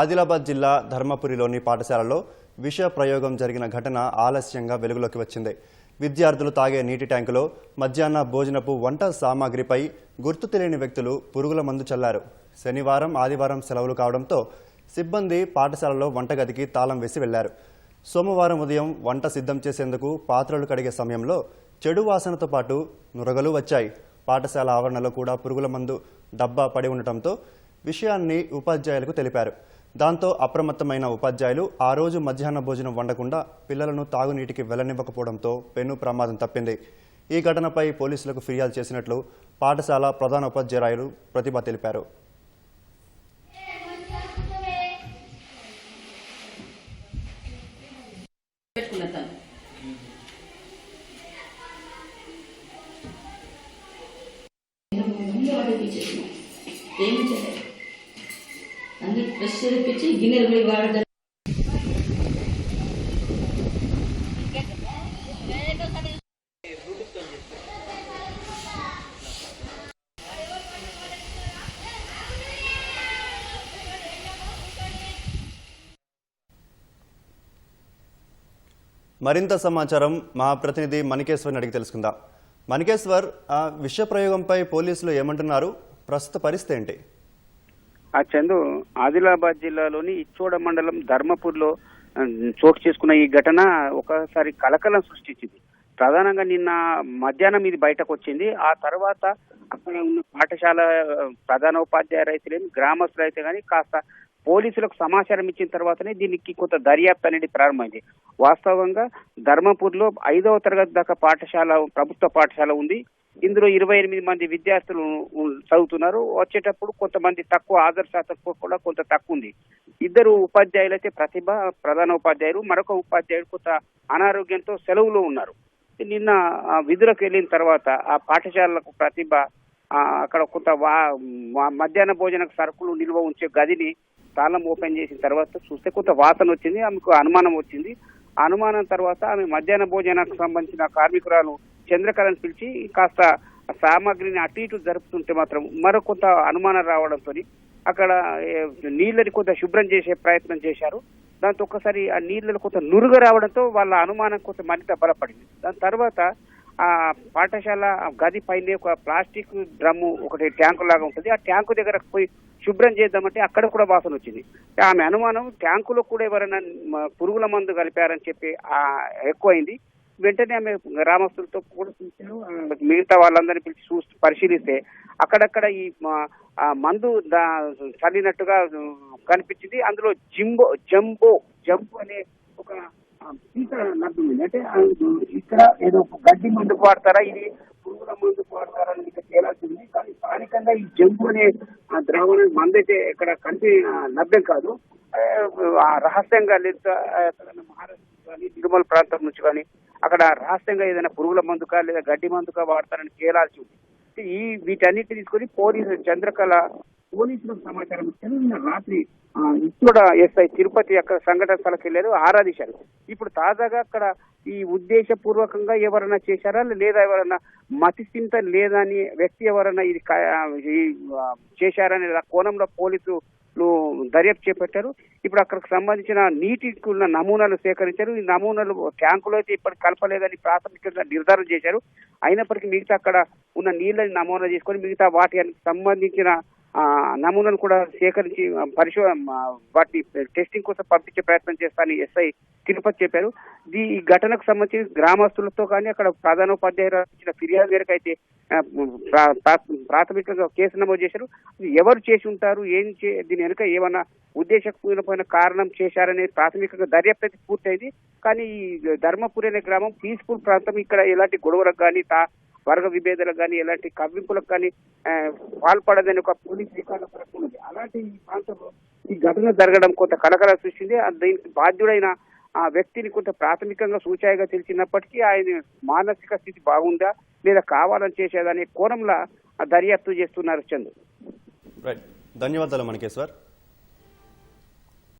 ఆదిలాబాద్ జిల్లా ధర్మపురిలోని పాఠశాలలో విష ప్రయోగం జరిగిన ఘటన ఆలస్యంగా వెలుగులోకి వచ్చింది. విద్యార్థులు తాగే నీటి ట్యాంకులో మధ్యాహ్న భోజనపు వంట సామాగ్రిపై గుర్తు తెలియని వ్యక్తులు పురుగుల మందు చల్లారు. శనివారం ఆదివారం సెలవులు కావడంతో సిబ్బంది పాఠశాలలో వంటగదికి తాళం వేసి వెళ్ళారు. సోమవారం ఉదయం వంట సిద్ధం చేసేందుకు పాత్రలు కడిగే సమయంలో చెడు వాసనతో పాటు నురగలు వచ్చాయి. పాఠశాల ఆవరణలో కూడా పురుగుల మందు డబ్బా పడి ఉండటంతో విషయాన్ని ఉపాధ్యాయులకు తెలిపారు. దాంతో అప్రమత్తమైన ఉపాధ్యాయులు ఆ రోజు మధ్యాహ్న భోజనం వండకుండా పిల్లలను తాగునీటికి వెళ్ళనివ్వకపోవడంతో పెను ప్రమాదం తప్పింది. ఈ ఘటనపై పోలీసులకు ఫిర్యాదు చేసినట్లు పాఠశాల ప్రధాన ఉపాధ్యాయులు ప్రతిభ తెలిపారు. ఏమి చేయలేదు ఫ్రెష్ తెప్పించి గిన్నెలు పోయి వాడతారు. మరింత సమాచారం మా ప్రతినిధి మణికేశ్వర్ని అడిగి తెలుసుకుందాం. మణికేశ్వర్ ఆ విష ప్రయోగంపై పోలీసులు ఏమంటున్నారు? ప్రస్తుత పరిస్థితి ఏంటి? ఆ చందు ఆదిలాబాద్ జిల్లాలోని ఇచ్చోడ మండలం ధర్మపూర్లో చోటు చేసుకున్న ఈ ఘటన ఒకసారి కలకలం సృష్టించింది. ప్రధానంగా నిన్న మధ్యాహ్నం ఇది బయటకు వచ్చింది. ఆ తర్వాత అక్కడ ఉన్న పాఠశాల ఆ, ప్రధాన ఉపాధ్యాయులు అయితే గ్రామస్తులు అయితే కానీ కాస్త పోలీసులకు సమాచారం ఇచ్చిన తర్వాతనే దీనికి కొంత దర్యాప్తు అనేది ప్రారంభమైంది. వాస్తవంగా ధర్మపూర్లో ఐదవ తరగతి దాకా పాఠశాల ప్రభుత్వ పాఠశాల ఉంది. ఇందులో ఇరవై ఎనిమిది మంది విద్యార్థులు చదువుతున్నారు. వచ్చేటప్పుడు కొంతమంది తక్కువ హాజరు శాతం కూడా కొంత తక్కువ ఉంది ఇద్దరు ఉపాధ్యాయులు అయితే ప్రతిభ ప్రధాన ఉపాధ్యాయులు మరొక ఉపాధ్యాయుడు కొంత అనారోగ్యంతో సెలవులో ఉన్నారు. నిన్న విధులకు వెళ్ళిన తర్వాత ఆ పాఠశాలకు ప్రతిభ అక్కడ కొంత వా మధ్యాహ్న భోజన సరుకులు నిల్వ ఉంచే గదిని తాళం ఓపెన్ చేసిన తర్వాత చూస్తే కొంత వాసన వచ్చింది ఆమెకు అనుమానం వచ్చింది. అనుమానం తర్వాత ఆమె మధ్యాహ్న భోజనానికి సంబంధించిన కార్మికురాలు చంద్రకళను పిలిచి కాస్త సామాగ్రిని అటు ఇటు జరుపుతుంటే మాత్రం మరో కొంత అనుమానం రావడంతో అక్కడ నీళ్ళని కొంత శుభ్రం చేసే ప్రయత్నం చేశారు. దాంతో ఒక్కసారి ఆ నీళ్ళలో కొంత నురుగు రావడంతో వాళ్ళ అనుమానం కొంత మరింత బలపడింది. దాని తర్వాత ఆ పాఠశాల గది పైన ఒక ప్లాస్టిక్ డ్రమ్ము ఒకటి ట్యాంకు లాగా ఉంటుంది. ఆ ట్యాంకు దగ్గర పోయి శుభ్రం చేద్దామంటే అక్కడ కూడా వాసన వచ్చింది. ఆమె అనుమానం ట్యాంకులో కూడా ఎవరైనా పురుగుల మందు కలిపారని చెప్పి ఆ ఎక్కువైంది. వెంటనే ఆమె గ్రామస్తులతో కూడా పిలిచారు. మిగతా వాళ్ళందరినీ పిలిచి చూసి పరిశీలిస్తే అక్కడక్కడ ఈ మందు చల్లినట్టుగా కనిపించింది. అందులో జింబో జంబో జంబో అనే ఒక ఆ, అంటే ఇక్కడ ఏదో ఒక గడ్డి మందు వాడతారా ఇది పురుగుల మందు వాడతారా అని ఇక్కడ తేలాల్సింది కానీ స్థానికంగా ఈ జంబు అనే ఆ ద్రావణ మందు అయితే ఇక్కడ కంటి లభ్యం కాదు. రహస్యంగా లేదా. మహారాష్ట్ర కానీ తిరుమల ప్రాంతం నుంచి కానీ అక్కడ రహస్యంగా ఏదైనా పురుగుల మందుకా లేదా గడ్డి మందుకా వాడతారని తేలాల్సి ఉంది. ఈ వీటన్నిటిని తీసుకొని పోలీసు చంద్రకళ పోలీసులకు సమాచారం ఇచ్చారు నిన్న రాత్రి ఇప్పుడు ఎస్ఐ తిరుపతి అక్కడ సంఘటన స్థలకి వెళ్ళారు ఆరాధించారు. ఇప్పుడు తాజాగా అక్కడ ఈ ఉద్దేశపూర్వకంగా ఎవరైనా చేశారా? లేదా ఎవరైనా మతిస్థింత లేదా అని వ్యక్తి ఎవరైనా ఇది క- చేశారనే కోణంలో పోలీసులు దర్యాప్తు చేపట్టారు. ఇప్పుడు అక్కడికి సంబంధించిన నీటికి ఉన్న నమూనాలు సేకరించారు. ఈ నమూనాలు ట్యాంకులో అయితే ఇప్పటికి కలపలేదని ప్రాథమికంగా నిర్ధారణ చేశారు. అయినప్పటికీ మిగతా అక్కడ ఉన్న నీళ్ళని నమూనా చేసుకొని మిగతా వాటికి సంబంధించిన నమూనాలు కూడా సేకరించి పరిశో వాటిని టెస్టింగ్ కోసం పంపించే ప్రయత్నం చేస్తానని ఎస్ఐ తిరుపతి చెప్పారు. ఈ ఈ ఘటనకు సంబంధించి గ్రామస్తులతో కానీ అక్కడ ప్రధానోపాధ్యాయులు ఇచ్చిన ఫిర్యాదు మేరకు అయితే ప్రాథమికంగా కేసు నమోదు చేశారు. ఎవరు చేసి ఉంటారు? ఏం చే దీని వెనుక ఏమన్నా ఉద్దేశపూర్వకమైన కారణం చేశారనే ప్రాథమికంగా దర్యాప్తు అయితే పూర్తయింది. కానీ ఈ ధర్మపురి అనే గ్రామం పీస్ఫుల్ ప్రాంతం. ఇక్కడ ఎలాంటి గొడవలకు కానీ తా వర్గ విభేదాలకు కానీ ఎలాంటి కవ్వింపులకు కానీ పాల్పడదని ఒక పోలీస్ రికార్డు ఉంది. అలాంటి ఈ ప్రాంతంలో ఈ ఘటన జరగడం కొంత కలకల సృష్టింది. దీనికి బాధ్యుడైన ఆ వ్యక్తిని కొంత ప్రాథమికంగా సూచాయిగా తెలిసినప్పటికీ ఆయన మానసిక స్థితి బాగుందా లేదా కావాలని చేసేదనే కోణంలో దర్యాప్తు చేస్తున్నారు చంద్రు ధన్యవాదాలు మనకేశ్వర్